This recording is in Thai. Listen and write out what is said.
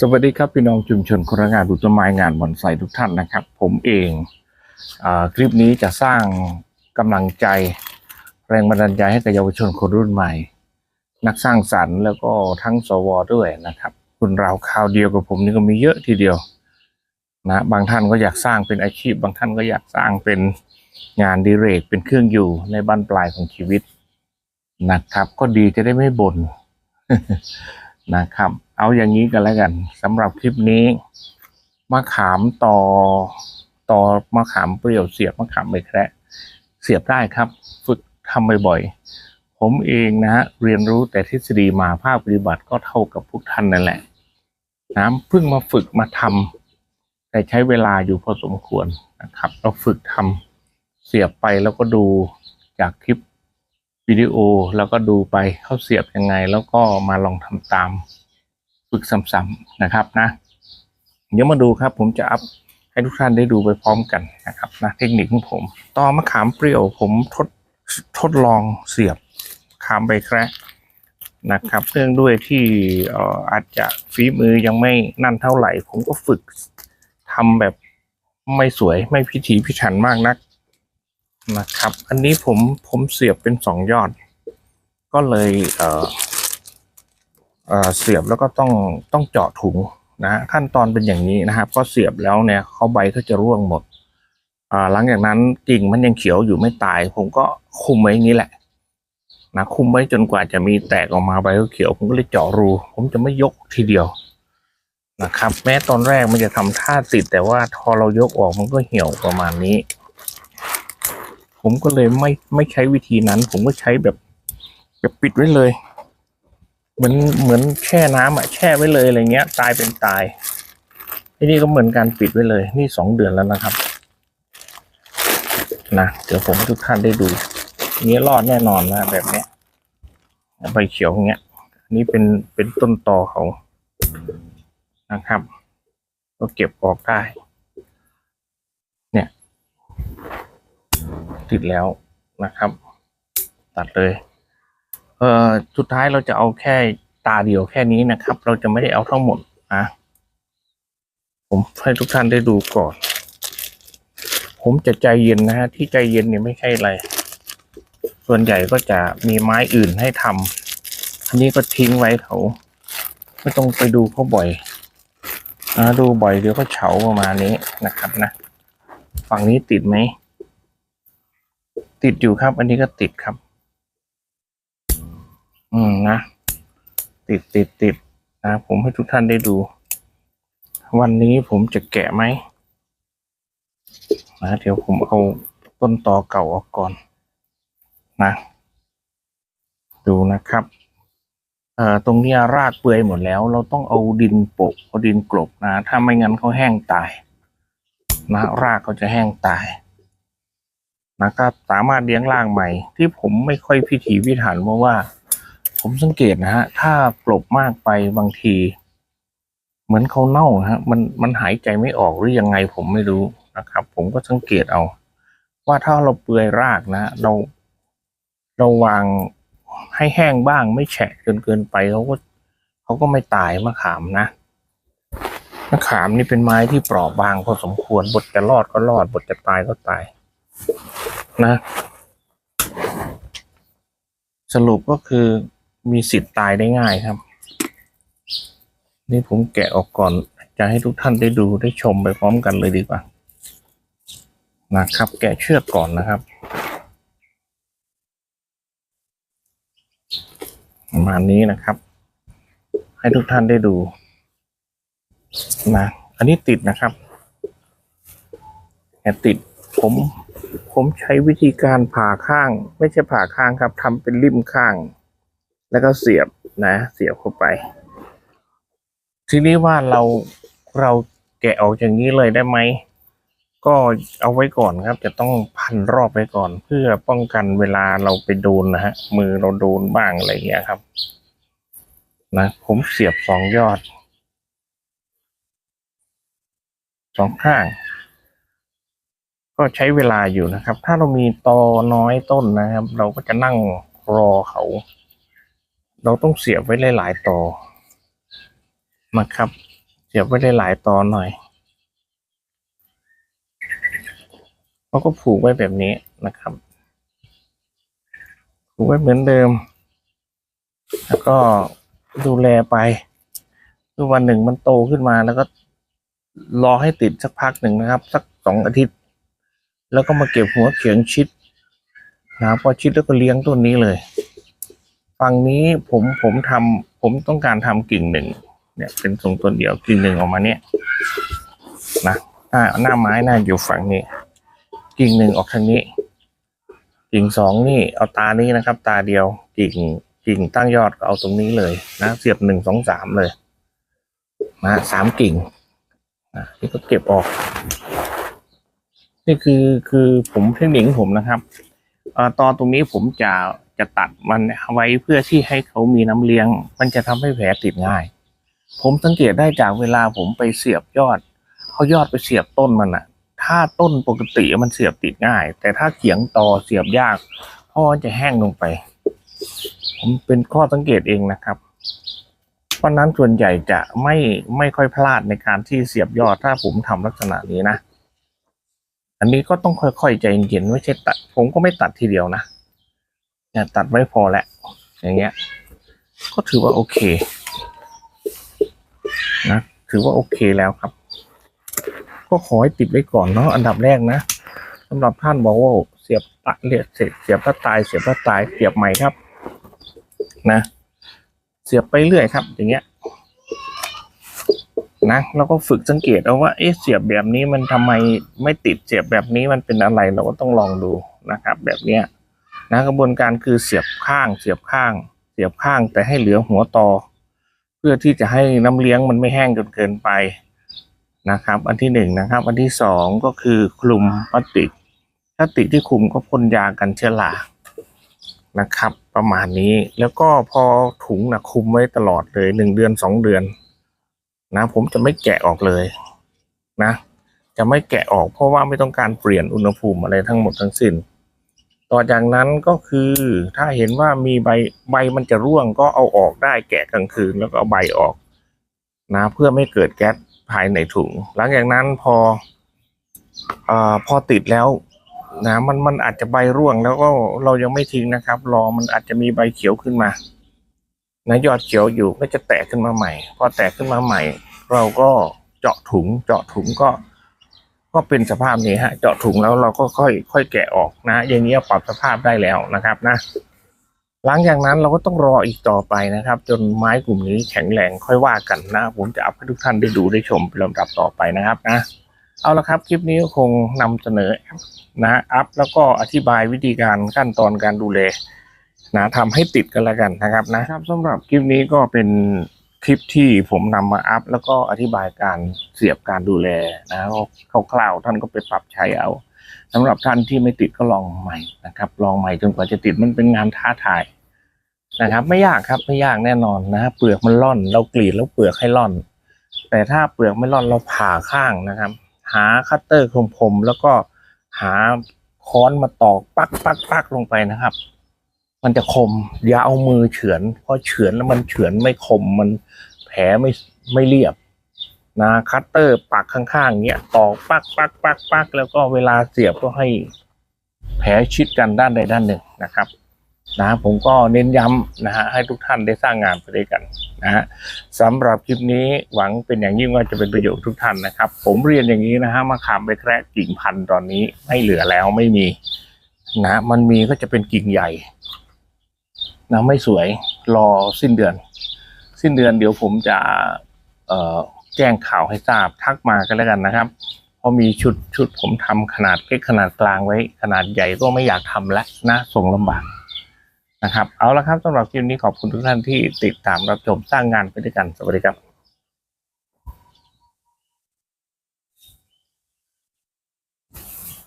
สวัสดีครับพี่น้องชุมชนคนงานดูต้นไม้งานบอนไซทุกท่านนะครับ ผมเองอคลิปนี้จะสร้างกำลังใจแรงบันดาลใจให้กับเยาวชนคนรุ่นใหม่ นักสร้างสรรค์แล้วก็ทั้งสวด้วยนะครับคุณเราข่าวเดียวกับผมนี่ก็มีเยอะทีเดียวนะบางท่านก็อยากสร้างเป็นอาชีพ บางท่านก็อยากสร้างเป็นงานดีเรกเป็นเครื่องอยู่ในบ้านปลายของชีวิตนะครับ ก็ดีจะได้ไม่บ่น นะครับ เอาอย่างนี้กันแล้วกันสำหรับคลิปนี้มะขามต่อต่อมะขามเปรี้ยวเสียบมะขามใบแคระเสียบได้ครับ ฝึกทำบ่อยๆ ผมเองนะฮะเรียนรู้แต่ทฤษฎีมาภาคปฏิบัติก็เท่ากับพวกท่านนั่นแหละนะเพิ่งมาฝึกมาทำแต่ใช้เวลาอยู่พอสมควรนะครับ เราฝึกทำเสียบไปแล้วก็ดูจากคลิป วิดีโอแล้วก็ดูไปเข้าเสียบยังไง แล้วก็มาลองทำตามฝึกซ้ำๆนะครับนะ เดี๋ยวมาดูครับผมจะอัพให้ทุกท่านได้ดูไปพร้อมกันนะครับนะเทคนิคของผมต่อมะขามเปรี้ยวผมทดทดลองเสียบขามใบแคระนะครับเนื่องด้วยที่เอ่ออาจจะฝีมือยังไม่นั่นเท่าไหร่ ผมก็ฝึกทำแบบไม่สวยไม่พิถีพิถันมากนัก นะครับ อันนี้ผมผมเสียบเป็นสองยอด ก็เลยเอ่อเอ่อเสียบแล้วก็ต้องต้องเจาะถุงนะขั้นตอนเป็นอย่างนี้นะครับ ก็เสียบแล้วเนี่ยเขาใบก็จะร่วงหมดอ่าหลังจากนั้นกิ่งมันยังเขียวอยู่ไม่ตาย ผมก็คุมไว้อย่างนี้แหละนะคุมไว้จนกว่าจะมีแตกออกมาใบก็เขียวผมก็เลยเจาะรู ผมจะไม่ยกทีเดียวนะครับ แม้ตอนแรกมันจะทำท่าติดแต่ว่าพอเรายกออกมันก็เหี่ยวประมาณนี้ ผมก็เลยไม่ไม่ใช้วิธีนั้น ผมก็ใช้แบบแบบปิดไว้เลย เหมือนเหมือนแช่น้ำอะแช่ไว้เลยอะไรเงี้ย ตายเป็นตายที่นี่ก็เหมือนการปิดไว้เลย นี่สองเดือนแล้วนะครับนะเดี๋ยวผมให้ทุกท่านได้ดูนี้รอดแน่นอนนะแบบเนี้ยใบเขียวอย่างเงี้ยนนี้เป็นเป็นต้นตอเขานะครับ ก็เก็บออกได้ เนี่ย ติดแล้วนะครับ ตัดเลยเอ่อสุดท้ายเราจะเอาแค่ตาเดียวแค่นี้นะครับ เราจะไม่ได้เอาทั้งหมดนะผมให้ทุกท่านได้ดูก่อน ผมจะใจเย็นนะฮะที่ใจเย็นเนี่ยไม่ใช่อะไร ส่วนใหญ่ก็จะมีไม้อื่นให้ทำอันนี้ก็ทิ้งไว้เขาไม่ต้องไปดูเขาบ่อยนะดูบ่อยเดี๋ยวก็เฉาประมาณนี้นะครับนะ ฝั่งนี้ติดไหม ติดอยู่ครับ อันนี้ก็ติดครับ อืมนะ ติดติดติดนะ ผมให้ทุกท่านได้ดู วันนี้ผมจะแกะไหมนะเดี๋ยวผมเอาต้นตอเก่าออกก่อน นะ ดูนะครับเอ่อตรงนี้รากเปื่อยหมดแล้ว เราต้องเอาดินโปะเอาดินกลบนะ ถ้าไม่งั้นเขาแห้งตาย นะ รากเขาจะแห้งตาย นะครับ สามารถเลี้ยงรากใหม่ ที่ผมไม่ค่อยพิถีพิถันเพราะว่า ผมสังเกตนะฮะ ถ้ากลบมากไปบางที เหมือนเขาเน่าฮะ มันมันหายใจไม่ออกหรือยังไงผมไม่รู้นะครับ ผมก็สังเกตเอา ว่าถ้าเราเปลือยรากนะ เราเราวางให้แห้งบ้างไม่แฉะจนเกินไปเขาก็เขาก็ไม่ตายมะขามนะมะขามนี่เป็นไม้ที่เปราะบางพอสมควรบทจะรอดก็รอดบทจะตายก็ตาย นะสรุปก็คือมีสิทธิ์ตายได้ง่ายครับ นี่ผมแกะออกก่อน จะให้ทุกท่านได้ดูได้ชมไปพร้อมกันเลยดีกว่า นะครับ แกะเชือกก่อนนะครับ ประมาณนี้นะครับ ให้ทุกท่านได้ดูนะอันนี้ติดนะครับแกะติดผม ผมใช้วิธีการผ่าข้าง ไม่ใช่ผ่าข้างครับทำเป็นริมข้าง แล้วก็เสียบนะ เสียบเข้าไป ทีนี้ว่าเราเราแกะออกอย่างนี้เลยได้ไหมก็เอาไว้ก่อนครับ จะต้องพันรอบไว้ก่อน เพื่อป้องกันเวลาเราไปโดนนะฮะมือเราโดนบ้างอะไรอย่างเงี้ยครับ นะ ผมเสียบสองยอดสองข้าง ก็ใช้เวลาอยู่นะครับ ถ้าเรามีตอน้อยต้นนะครับ เราก็จะนั่งรอเขา เราต้องเสียบไว้หลายๆตอนะครับ เสียบไว้หลายตอหน่อยเขาก็ผูกไว้แบบนี้นะครับผูกไว้เหมือนเดิม แล้วก็ดูแลไปคือวันหนึ่งมันโตขึ้นมาแล้วก็รอให้ติดสักพักหนึ่งนะครับ สักสองอาทิตย์ แล้วก็มาเก็บหัวเขียงชิดนะพอชิดแล้วก็เลี้ยงต้นนี้เลย ฝั่งนี้ผมผมทำผมต้องการทำกิ่งหนึ่งเนี่ยเป็นทรงต้นเดียวกิ่งหนึ่งออกมาเนี่ยนะหน้าหน้าไม้หน้าอยู่ฝั่งนี้ กิ่งหนึ่งออกทางนี้ กิ่งสองนี่เอาตานี้นะครับ ตาเดียวกิ่งกิ่งตั้งยอดก็เอาตรงนี้เลยนะเสียบหนึ่งสองสามเลยนะสามกิ่งนะนี่ก็เก็บออก นี่คือคือผมเทคนิคผมนะครับอตอนตรงนี้ผมจะจะตัดมันไว้เพื่อที่ให้เขามีน้ำเลี้ยง มันจะทำให้แผลติดง่าย ผมสังเกตได้จากเวลาผมไปเสียบยอดเขายอดไปเสียบต้นมันอะถ้าต้นปกติมันเสียบติดง่าย แต่ถ้าเขียงต่อเสียบยากเพราะจะแห้งลงไป ผมเป็นข้อสังเกตเองนะครับ เพราะนั้นส่วนใหญ่จะไม่ไม่ค่อยพลาดในการที่เสียบยอดถ้าผมทำลักษณะนี้นะ อันนี้ก็ต้องค่อยๆใจเย็นๆไม่ใช่ตัด ผมก็ไม่ตัดทีเดียวนะเนี่ยตัดไว้พอแหละอย่างเงี้ย ก็ถือว่าโอเค นะ ถือว่าโอเคแล้วครับ ก็ขอให้ติดไว้ก่อนเนาะอันดับแรกนะสำหรับท่านบอกว่าเสียบตะเรียเสียบเสียบแล้วตายเสียบแล้วตายเสียบใหม่ครับ นะ เสียบไปเรื่อยครับ อย่างเงี้ย นะเราก็ฝึกสังเกตเอาว่าเอ๊ะเสียบแบบนี้มันทำไมไม่ติดเสียบแบบนี้มันเป็นอะไรเราก็ต้องลองดูนะครับ แบบเนี้ยนะกระบวนการคือเสียบข้าง เสียบข้าง เสียบข้างแต่ให้เหลือหัวตอเพื่อที่จะให้น้ำเลี้ยงมันไม่แห้งจนเกินไปนะครับ อันที่หนึ่งนะครับ อันที่สองก็คือคลุมพลาสติกพลาสติกที่คลุมก็พ่นยากันเชื้อรานะครับ ประมาณนี้แล้วก็พอถุงนะคลุมไว้ตลอดเลยหนึ่งเดือนสองเดือน นะผมจะไม่แกะออกเลยนะ จะไม่แกะออกเพราะว่าไม่ต้องการเปลี่ยนอุณหภูมิอะไรทั้งหมดทั้งสิ้น ต่อจากนั้นก็คือถ้าเห็นว่ามีใบใบมันจะร่วงก็เอาออกได้แกะกลางคืนแล้วก็เอาใบออกนะเพื่อไม่เกิดแก๊สภายในถุง หลังจากนั้นพออ่อพอติดแล้วนะมันมันอาจจะใบร่วงแล้วก็เรายังไม่ทิ้งนะครับ รอมันอาจจะมีใบเขียวขึ้นมา นะยอดเขียวอยู่ก็จะแตกขึ้นมาใหม่ พอแตกขึ้นมาใหม่ เราก็เจาะถุง เจาะถุงก็ ก็เป็นสภาพนี้ฮะ เจาะถุงแล้วเราก็ค่อยค่อยแกะออกนะ อย่างนี้ปรับสภาพได้แล้วนะครับนะ หลังจากนั้นเราก็ต้องรออีกต่อไปนะครับ จนไม้กลุ่มนี้แข็งแรงค่อยว่ากันนะ ผมจะอัพให้ทุกท่านได้ดูได้ชมเป็นลำดับต่อไปนะครับนะ เอาละครับคลิปนี้คงนำเสนอนะอัพแล้วก็อธิบายวิธีการขั้นตอนการดูแล นะทำให้ติดกันแล้วกันนะครับนะครับสำหรับคลิปนี้ก็เป็นคลิปที่ผมนำมาอัพ แล้วก็อธิบายการเสียบการดูแลนะคร่าวๆท่านก็ไปปรับใช้เอาสำหรับท่านที่ไม่ติดก็ลองใหม่นะครับ ลองใหม่จนกว่าจะติดมันเป็นงานท้าทายนะครับ ไม่ยากครับไม่ยากแน่นอนนะเปลือกมันร่อน เรากรีดแล้วเปลือกให้ร่อน แต่ถ้าเปลือกไม่ร่อนเราผ่าข้างนะครับ หาคัตเตอร์คมๆแล้วก็หาค้อนมาตอกปักปักปักลงไปนะครับ มันจะคม อย่าเอามือเฉือนเพราะเฉือนแล้วมันเฉือนไม่คมมันแผลไม่ไม่เรียบนะคัตเตอร์ปักข้างๆเงี้ยตอกปักปักปักปักแล้วก็เวลาเสียบก็ให้แผลชิดกันด้านใดด้านหนึ่งนะครับนะผมก็เน้นย้ำนะฮะให้ทุกท่านได้สร้างงานไปด้วยกันนะฮะสำหรับคลิปนี้หวังเป็นอย่างยิ่งว่าจะเป็นประโยชน์ทุกท่านนะครับ ผมเรียนอย่างนี้นะฮะมาขามไปแคระกิ่งพันธุ์ตอนนี้ไม่เหลือแล้วไม่มีนะมันมีก็จะเป็นกิ่งใหญ่ นะไม่สวยรอสิ้นเดือน สิ้นเดือนเดี๋ยวผมจะแจ้งข่าวให้ทราบทักมากันแล้วกันนะครับ เพราะมีชุดชุดผมทำขนาดเล็กขนาดกลางไว้ ขนาดใหญ่ก็ไม่อยากทำแล้วนะส่งลำบากนะครับ เอาละครับสำหรับคลิปนี้ขอบคุณทุกท่านที่ติดตามรับชมสร้างงานไปด้วยกันสวัสดีครับ